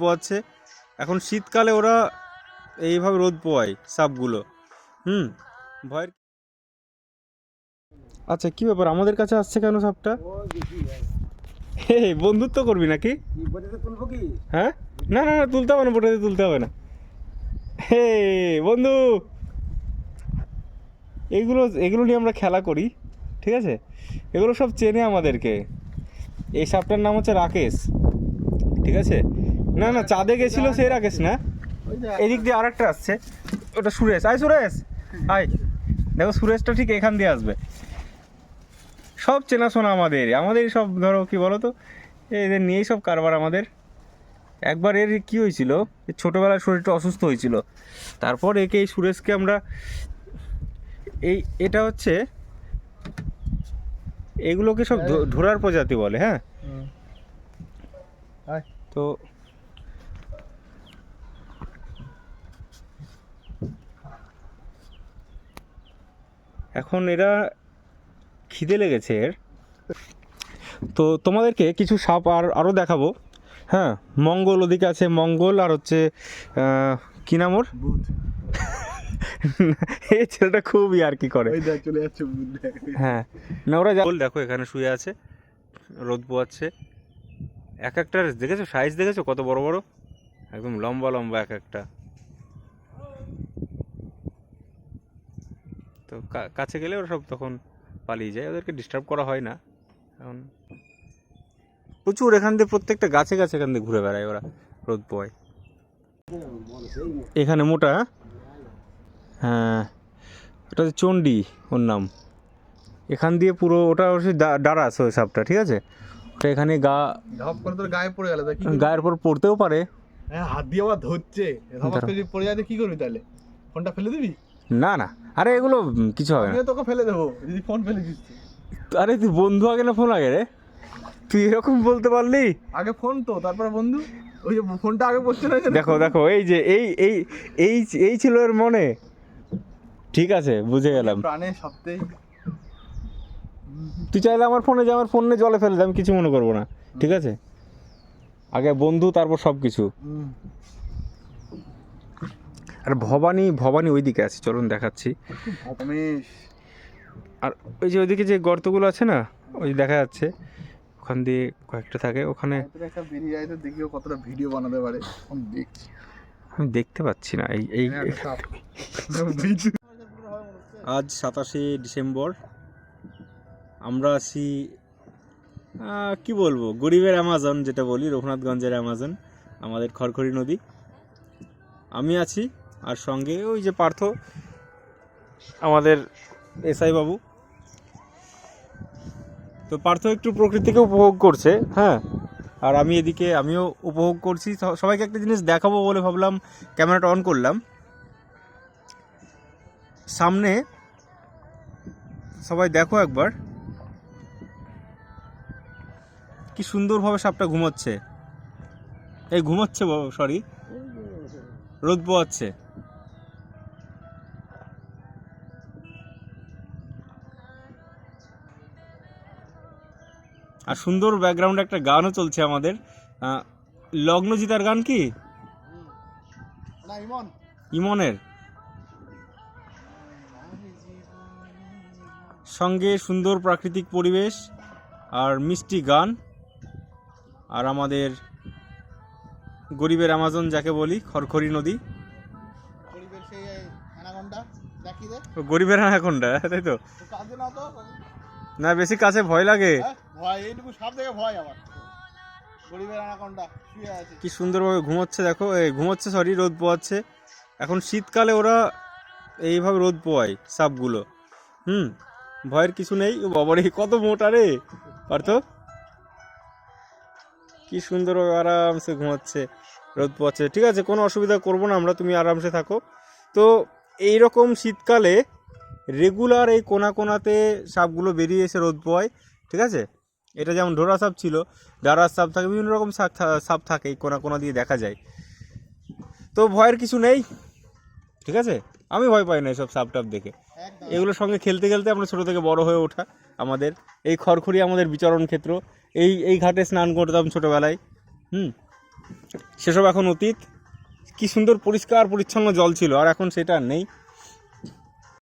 পোয়াচ্ছে। এখন শীতকালে ওরা এইভাবে রোদ পোয়ায় সাপগুলো। হুম, ভয়ের আচ্ছা কি ব্যাপার? আমাদের কাছে আসছে কেন সাপটা? বন্ধুত্ব করবি নাকি? হ্যাঁ? না না না, তুলতে হবে না, বোটাতে তুলতে হবে না। হে বন্ধু! এগুলো এগুলো নিয়ে আমরা খেলা করি, ঠিক আছে? এগুলো সব চেনে আমাদেরকে। এই সাপটার নাম হচ্ছে রাকেশ, ঠিক আছে? না না চাঁদে গেছিল সেই রাকেশ না? এদিক দিয়ে আরেকটা আসছে। ওটা সুরেশ। আয় সুরেশ। আয়। দেখো সুরেশটা ঠিক এখান দিয়ে আসবে। সব চেনাশোনা আমাদের। আমাদের সব ধরো কি বলো তো এদের নিয়েই সব কারবার আমাদের। একবার এর কি হয়েছিল? ছোটোবেলায় শরীরটা অসুস্থ হয়েছিল। তারপর একে এই সুরেশকে আমরা এই এটা হচ্ছে এগুলোকে সব ধরার প্রজাতি বলে হ্যাঁ। তো এখন এরা খিদে লেগেছে এর। তো তোমাদেরকে কিছু সাপ আর আরও দেখাবো। হ্যাঁ মঙ্গল ওদিকে আছে মঙ্গল আর হচ্ছে কি নাম ওর? বুধ। এই ছেলেটা খুবই আর কি করে। ওই দেখ চলে যাচ্ছে বুধ দেখ। হ্যাঁ না ওরা যা- বল দেখো এখানে শুয়ে আছে রোদ পোয়াচ্ছে। এক একটা দেখেছ? সাইজ দেখেছ? কত বড় বড়? একদম লম্বা লম্বা এক একটা। তো কাছে গেলে ওরা সব তখন পালিয়ে যায় ওদেরকে ডিস্টার্ব করা হয় না। এখন প্রচুর এখান দিয়ে প্রত্যেকটা গাছে গাছে এখান দিয়ে ঘুরে বেড়ায় ওরা রোদ পোয়ায় এখানে মোটা? হ্যাঁ ওটা হচ্ছে চণ্ডী ওর নাম। এখান দিয়ে পুরো ওটা হচ্ছে ডারাস ওই সাপটা ঠিক আছে? ওটা এখানে গা ধপ করে তোর গায়ে পড়ে গেল গায়ের পর পড়তেও পারে। হ্যাঁ হাত দিয়ে আবার ধরছে। ধপ করে যদি পড়ে যায় কি করবি তাহলে? ফোনটা ফেলে দিবি? না না। আরে এগুলো কিছু হবে না। তোকে ফেলে দেবো যদি ফোন ফেলে দিস আরে তুই বন্ধু আগে না ফোন আগে রে? তুই এরকম বলতে পারলি? আগে ফোন তো তারপরে বন্ধু? ওই যে ফোনটা আগে বসছে না দেখো দেখো এই যে এই এই এই এই ছিল এর মনে। ঠিক আছে বুঝে গেলাম। প্রাণের সপ্তাহে তুই চাইলে আমার ফোনে যে আমার ফোনে জলে ফেলে দে আমি কিছু মনে করব না। ঠিক আছে? আগে বন্ধু তারপর সব কিছু আর ভবানী ভবানী ওইদিকে আছে চলুন দেখাচ্ছি। আর ওই যে ওইদিকে যে গর্তগুলো আছে না ওই দেখা যাচ্ছে। ওখান দিয়ে কয়েকটা থাকে ওখানে বেরিয়ে যায় তো দেখিও কতটা ভিডিও বানাতে পারে। আমি দেখছি। আমি দেখতে পাচ্ছি না এই এই হ্যাঁ, আজ সাতাশে ডিসেম্বর। আমরা আছি কি বলব গরিবের অ্যামাজন যেটা বলি রঘুনাথগঞ্জের অ্যামাজন আমাদের খড়খড়ি নদী। আমি আছি আর সঙ্গে ওই যে পার্থ, আমাদের এসআই বাবু। তো পার্থ একটু প্রকৃতিকে উপভোগ করছে হ্যাঁ? আর আমি এদিকে, আমিও উপভোগ করছি। সবাইকে একটা জিনিস দেখাবো বলে ভাবলাম, ক্যামেরাটা অন করলাম। সামনে, সবাই দেখো একবার। কি সুন্দরভাবে সাপটা ঘুমাচ্ছে। এই ঘুমাচ্ছে সরি রোদ পোয়াচ্ছে আর সুন্দর ব্যাকগ্রাউন্ডে একটা গানও চলছে আমাদের। আহ, লগ্নজিতার গান কি? ইমনের। সঙ্গে সুন্দর প্রাকৃতিক পরিবেশ আর মিষ্টি গান। আর আমাদের গরিবের অ্যামাজন যাকে বলি খড়খড়ি নদী। গরিবের অ্যানাকোন্ডা তাই তো? তো না তো। না বেশি কাছে ভয় লাগে। হ্যাঁ? ভয়, এইটুকু সাপ দেখে ভয় আমার। কি সুন্দরভাবে ঘুমোচ্ছে, দেখো এই ঘুমোচ্ছে সরি রোদ পোয়াচ্ছে এখন শীতকালে ওরা এইভাবে রোদ পোয়ায় সাপগুলো। হুম, ভয়ের কিছু নেই। বাবারে, কত মোটা রে পারতো কি সুন্দরভাবে আরামসে ঘুমাচ্ছে, রোদ পোয়াচ্ছে ঠিক আছে, কোনো অসুবিধা করব না, আমরা তুমি আরামসে থাকো। তো এই রকম শীতকালে রেগুলার এই কোনা কোনাতে সাপগুলো বেরিয়ে এসে রোদ পোয়ায় ঠিক আছে? এটা যেমন ডোরা সাপ ছিল ডারার সাপ থাকে বিভিন্ন রকম সাপ সাপ থাকে কোনা কোনা দিয়ে দেখা যায়। তো ভয়ের কিছু নেই ঠিক আছে? আমি ভয় পাই না এসব সাপ টাপ দেখে এগুলোর সঙ্গে খেলতে খেলতে আমরা ছোটো থেকে বড় হয়ে ওঠা আমাদের। এই খড়খড়ি আমাদের বিচরণ ক্ষেত্র এই এই ঘাটে স্নান করতাম ছোটোবেলায় হুম? সেসব এখন অতীত। কি সুন্দর পরিষ্কার পরিচ্ছন্ন জল ছিল আর এখন সেটা নেই।